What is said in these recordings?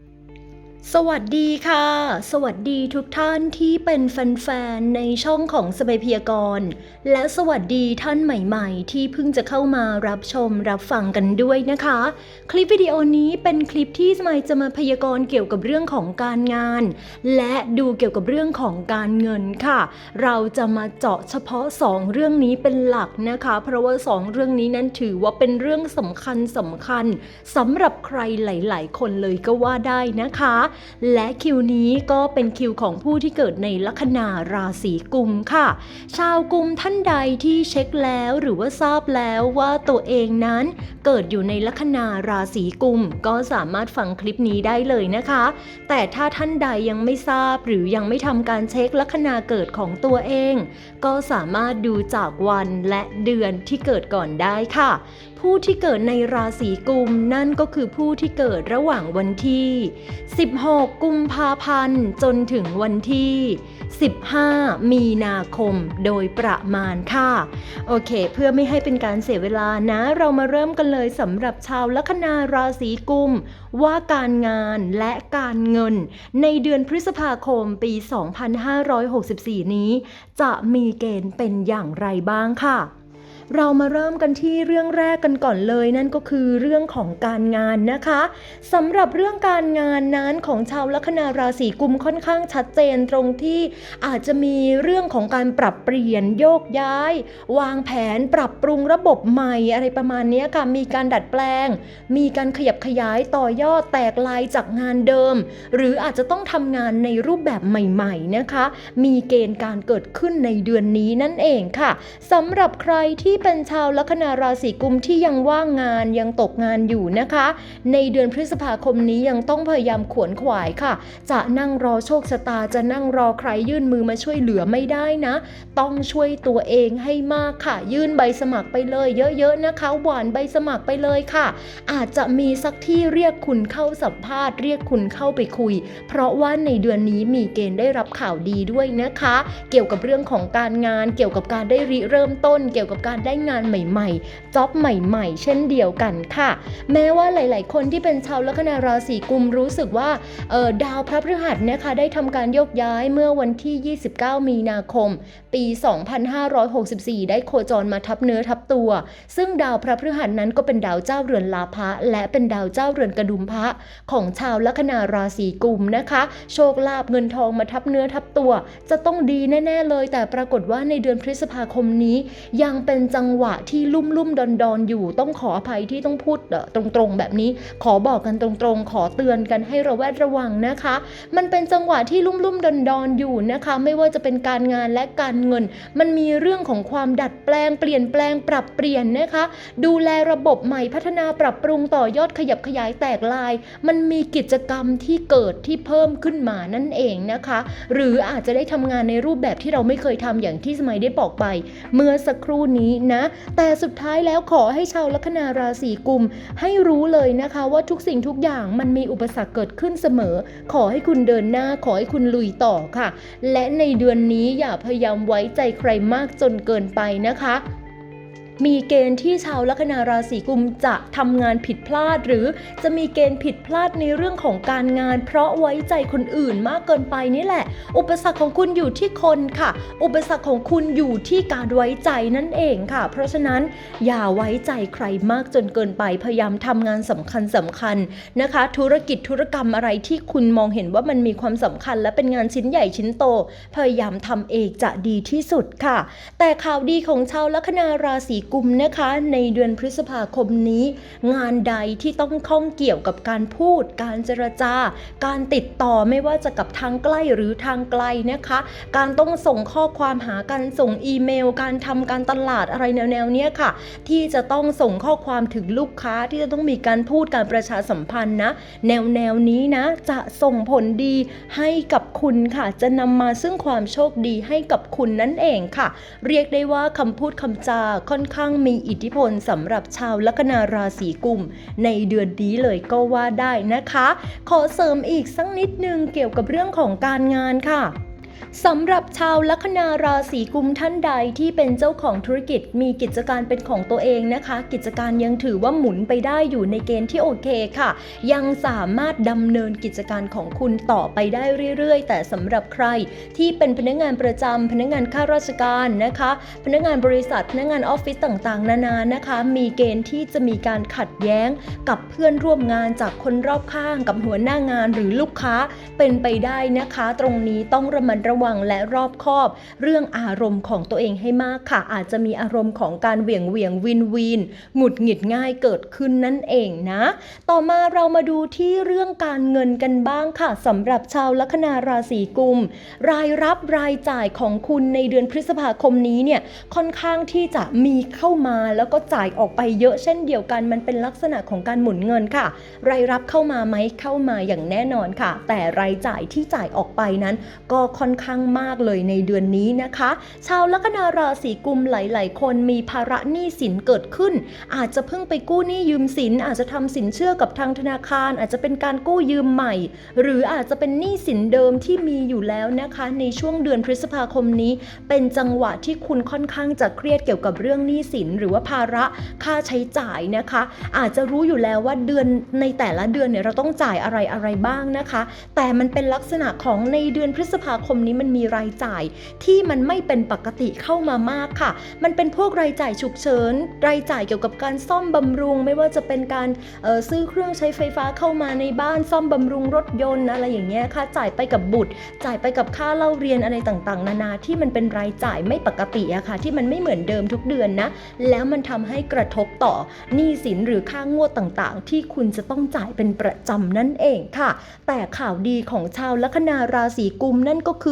Yeah. สวัสดีค่ะ สวัสดีทุกท่านที่เป็นแฟนๆในช่องของสบายพยากรณ์และสวัสดีท่านใหม่ๆ ที่เพิ่งจะเข้ามารับชมรับฟังกันด้วยนะคะ คลิปวิดีโอนี้เป็นคลิปที่สมัยจะมาพยากรณ์เกี่ยวกับเรื่องของการงาน และดูเกี่ยวกับเรื่องของการเงินค่ะ เราจะมาเจาะเฉพาะ 2 เรื่องนี้เป็นหลักนะคะ เพราะว่า 2 เรื่องนี้นั้นถือว่าเป็นเรื่องสำคัญสำคัญสำหรับใครหลาย ๆ คนเลยก็ว่าได้นะคะและคิวนี้ก็เป็นคิวของผู้ที่เกิดในลัคนาราศีกุมค่ะ ชาวกุมท่านใดที่เช็คแล้วหรือว่าทราบแล้วว่าตัวเองนั้นเกิดอยู่ในลัคนาราศีกุม ก็สามารถฟังคลิปนี้ได้เลยนะคะ แต่ถ้าท่านใดยังไม่ทราบหรือยังไม่ทำการเช็คลัคนาเกิดของตัวเอง ก็สามารถดูจากวันและเดือนที่เกิดก่อนได้ค่ะ ผู้ที่เกิดในราศีกุมนั่นก็คือผู้ที่เกิดระหว่างวันที่ 16 6 กุมภาพันธ์ จนถึงวันที่ 15 มีนาคมโดยประมาณค่ะ โอเค เพื่อไม่ให้เป็นการเสียเวลานะ เรามาเริ่มกันเลยสำหรับชาวลัคนาราศีกุม ว่าการงานและการเงิน ในเดือนพฤษภาคมปี 2564 นี้ จะมีเกณฑ์เป็นอย่างไรบ้างค่ะ เรามาเริ่มกันที่เรื่องแรกกันก่อนเลย นั่นก็คือเรื่องของการงานนะคะสำหรับเรื่องการงานนั้นของชาวลัคนาราศีกุมค่อนข้างชัดเจนตรงที่อาจจะมีเรื่องของการปรับเปลี่ยนโยกย้าย วางแผนปรับปรุงระบบใหม่อะไรประมาณนี้ค่ะมีการดัดแปลง มีการขยับขยายต่อยอดแตกลายจากงานเดิม หรืออาจจะต้องทำงานในรูปแบบใหม่ๆนะคะ มีเกณฑ์การเกิดขึ้นในเดือนนี้นั่นเองค่ะสำหรับใครที่เป็นชาวลัคนาราศีกุมที่ยังว่างงานยังตกงานอยู่นะคะ ในเดือนพฤษภาคมนี้ยังต้องพยายามขวนขวายค่ะ จะนั่งรอโชคชะตาจะนั่งรอใครยื่นมือมาช่วยเหลือไม่ได้นะ ต้องช่วยตัวเองให้มากค่ะ ยื่นใบสมัครไปเลย เยอะๆนะคะ หวานใบสมัครไปเลยค่ะ อาจจะมีสักที่เรียกคุณเข้าสัมภาษณ์เรียกคุณเข้าไปคุย เพราะว่าในเดือนนี้มีเกณฑ์ได้รับข่าวดีด้วยนะคะ เกี่ยวกับเรื่องของการงาน เกี่ยวกับการได้ริเริ่มต้น เกี่ยวกับการได้ได้งานใหม่ๆจ็อบใหม่ๆ เช่นเดียวกันค่ะ แม้ว่าหลาย ๆ คนที่เป็นชาวลัคนาราศีกุมรู้สึกว่าเออดาวพระพฤหัสนะคะได้ทำการโยกย้ายเมื่อวันที่ 29 มีนาคม ปี 2564 ได้โคจรมาทับเนื้อทับตัว ซึ่งดาวพระพฤหัสนั้นก็เป็นดาวเจ้าเรือนลาภะและเป็นดาวเจ้าเรือนกระดุมพระของชาวลัคนาราศีกุมนะคะ โชคลาภเงินทองมาทับเนื้อทับตัว จะต้องดีแน่ ๆ เลย แต่ปรากฏว่าในเดือนพฤษภาคมนี้ยังเป็นจังหวะที่ลุ่มลุ่มดอนดอนอยู่ ต้องขออภัยที่ต้องพูดเอ่อตรงๆ แบบนี้ ขอบอกกันตรงๆ ขอเตือนกันให้ระแวดระวังนะคะ มันเป็นจังหวะที่ลุ่มลุ่มดอนดอนอยู่นะคะ ไม่ว่าจะเป็นการงานและการเงิน มันมีเรื่องของความดัดแปลงเปลี่ยนแปลงปรับเปลี่ยนนะคะ ดูแลระบบใหม่พัฒนาปรับปรุงต่อยอดขยับขยายแตกลาย มันมีกิจกรรมที่เกิดที่เพิ่มขึ้นมานั่นเองนะคะ หรืออาจจะได้ทำงานในรูปแบบที่เราไม่เคยทำอย่างที่สมัยได้บอกไป เมื่อสักครู่นี้นะ แต่สุดท้ายแล้วขอให้ชาวลัคนาราศีกุม ให้รู้เลยนะคะว่าทุกสิ่งทุกอย่างมันมีอุปสรรคเกิดขึ้นเสมอ ขอให้คุณเดินหน้าขอให้คุณลุยต่อค่ะ และในเดือนนี้อย่าพยายามไว้ใจใครมากจนเกินไปนะคะ มีเกณฑ์ที่ชาวลัคนาราศีกุมจะทำงานผิดพลาด หรือจะมีเกณฑ์ผิดพลาดในเรื่องของการงาน เพราะไว้ใจคนอื่นมากเกินไปนี่แหละ อุปสรรคของคุณอยู่ที่คนค่ะ อุปสรรคของคุณอยู่ที่การไว้ใจนั่นเองค่ะ เพราะฉะนั้นอย่าไว้ใจใครมากจนเกินไปพยายามทำงานสำคัญสำคัญนะคะ ธุรกิจธุรกรรมอะไรที่คุณมองเห็นว่ามันมีความสำคัญ และเป็นงานชิ้นใหญ่ชิ้นโต พยายามทำเองจะดีที่สุดค่ะ แต่ข่าวดีของชาวลัคนาราศีกุมนะคะ ในเดือนพฤษภาคมนี้ งานใดที่ต้องข้องเกี่ยวกับการพูด การเจรจา การติดต่อไม่ว่าจะกับทางใกล้หรือทางไกลนะคะ การต้องส่งข้อความหากันส่งอีเมล การทำการตลาดอะไรแนวๆเนี้ยค่ะ ที่จะต้องส่งข้อความถึงลูกค้าที่จะต้องมีการพูดการประชาสัมพันธ์นะ แนวแนวๆนี้นะ จะส่งผลดีให้กับคุณค่ะ จะนำมาซึ่งความโชคดีให้กับคุณนั่นเองค่ะ เรียกได้ว่าคำพูดคำจาค่อนข้างมีอิทธิพลสำหรับชาวลัคนาราศีกุม ในเดือนนี้เลยก็ว่าได้นะคะ ขอเสริมอีกสักนิดนึงเกี่ยวกับเรื่องของการงานค่ะ สำหรับชาวลัคนาราศีกุมท่านใดที่เป็นเจ้าของธุรกิจมีกิจการเป็นของตัวเองนะคะ กิจการยังถือว่าหมุนไปได้อยู่ในเกณฑ์ที่โอเคค่ะ ยังสามารถดำเนินกิจการของคุณต่อไปได้เรื่อยๆ แต่สำหรับใครที่เป็นพนักงานประจำพนักงานข้าราชการนะคะ พนักงานบริษัทพนักงานออฟฟิศต่างๆ นานานะคะ มีเกณฑ์ที่จะมีการขัดแย้งกับเพื่อนร่วมงานจากคนรอบข้างกับหัวหน้างานหรือลูกค้าเป็นไปได้นะคะ ตรงนี้ต้องระมัดระระวังและรอบคอบ เรื่องอารมณ์ของตัวเองให้มากค่ะ อาจจะมีอารมณ์ของการเหวี่ยงเหวี่ยงวินวินหงุดหงิดง่ายเกิดขึ้นนั่นเองนะ ต่อมาเรามาดูที่เรื่องการเงินกันบ้างค่ะสำหรับชาวลัคนาราศีกุม รายรับรายจ่ายของคุณในเดือนพฤษภาคมนี้เนี่ยค่อนข้างที่จะมีเข้ามาแล้วก็จ่ายออกไปเยอะเช่นเดียวกันมันเป็นลักษณะของการหมุนเงินค่ะ รายรับเข้ามาไหมเข้ามาอย่างแน่นอนค่ะ แต่รายจ่ายที่จ่ายออกไปนั้น ก็ค่อนข้างมากเลยในเดือนนี้นะคะ ชาวลัคนาราศีกุมหลาย ๆ คนมีภาระหนี้สินเกิดขึ้น อาจจะเพิ่งไปกู้หนี้ยืมสิน อาจจะทำสินเชื่อกับทางธนาคาร อาจจะเป็นการกู้ยืมใหม่ หรืออาจจะเป็นหนี้สินเดิมที่มีอยู่แล้วนะคะ ในช่วงเดือนพฤษภาคมนี้ เป็นจังหวะที่คุณค่อนข้างจะเครียดเกี่ยวกับเรื่องหนี้สิน หรือว่าภาระค่าใช้จ่ายนะคะ อาจจะรู้อยู่แล้วว่าเดือนในแต่ละเดือนเนี่ยเราต้องจ่ายอะไรอะไรบ้างนะคะ แต่มันเป็นลักษณะของในเดือนพฤษภาคมนี้มันมีรายจ่ายที่มันไม่เป็นปกติเข้ามามากค่ะ มันเป็นพวกรายจ่ายฉุกเฉิน รายจ่ายเกี่ยวกับการซ่อมบำรุง ไม่ว่าจะเป็นการซื้อเครื่องใช้ไฟฟ้าเข้ามาในบ้านซ่อมบำรุงรถยนต์อะไรอย่างเงี้ยค่ะ จ่ายไปกับบุตร จ่ายไปกับค่าเล่าเรียนอะไรต่างๆ นานาที่มันเป็นรายจ่ายไม่ปกติอะค่ะ ที่มันไม่เหมือนเดิมทุกเดือนนะ แล้วมันทำให้กระทบต่อหนี้สินหรือค่างวดต่างๆ ที่คุณจะต้องจ่ายเป็นประจำนั่นเองค่ะ แต่ข่าวดีของชาวลัคนาราศีกุมนั่นก็คือ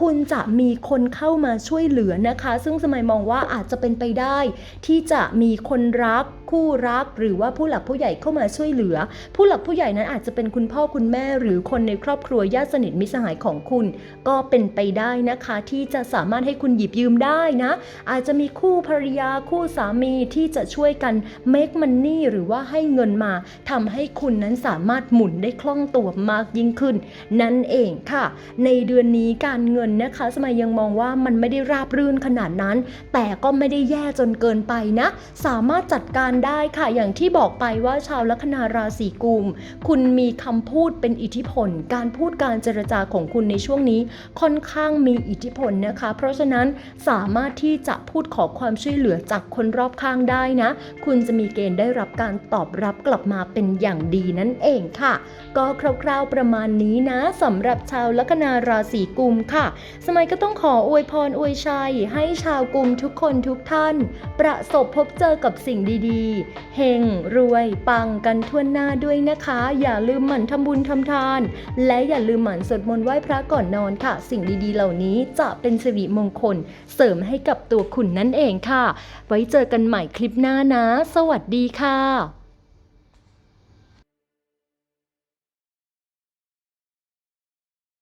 คุณจะมีคนเข้ามาช่วยเหลือนะคะ ซึ่งสมัยมองว่าอาจจะเป็นไปได้ ที่จะมีคนรักคู่รัก หรือว่าผู้หลักผู้ใหญ่เข้ามาช่วยเหลือ ผู้หลักผู้ใหญ่นั้นอาจจะเป็นคุณพ่อคุณแม่ หรือคนในครอบครัวญาติสนิทมิตรสหายของคุณ ก็เป็นไปได้นะคะ ที่จะสามารถให้คุณหยิบยืมได้นะ อาจจะมีคู่ภรรยาคู่สามีที่จะช่วยกัน make money หรือว่าให้เงินมาทำให้คุณนั้นสามารถหมุนได้คล่องตัวมากยิ่งขึ้น นั่นเองค่ะ ในเดือนนี้การเงินนะคะสมัยยังมองว่ามันไม่ได้ราบรื่นขนาดนั้น แต่ก็ไม่ได้แย่จนเกินไปนะ สามารถจัดการได้ค่ะอย่างที่บอกไปว่าชาวลัคนาราศีกุม คุณมีคำพูดเป็นอิทธิพล การพูดการเจรจาของคุณในช่วงนี้ค่อนข้างมีอิทธิพลนะคะ เพราะฉะนั้นสามารถที่จะพูดขอความช่วยเหลือจากคนรอบข้างได้นะ คุณจะมีเกณฑ์ได้รับการตอบรับกลับมาเป็นอย่างดีนั่นเองค่ะ ก็คร่าวๆประมาณนี้นะสำหรับชาวลัคนาราศีกุมกุมค่ะ สมัยก็ต้องขออวยพรอวยชัย ให้ชาวกุมทุกคนทุกท่าน ประสบพบเจอกับสิ่งดีๆ เฮงรวยปังกันทั่วหน้าด้วยนะคะ อย่าลืมหมั่นทำบุญทำทาน และอย่าลืมหมั่นสวดมนต์ไหว้พระก่อนนอนค่ะ สิ่งดีๆ เหล่านี้จะเป็นสิริมงคล เสริมให้กับตัวคุณนั่นเองค่ะ ไว้เจอกันใหม่คลิปหน้านะ สวัสดีค่ะ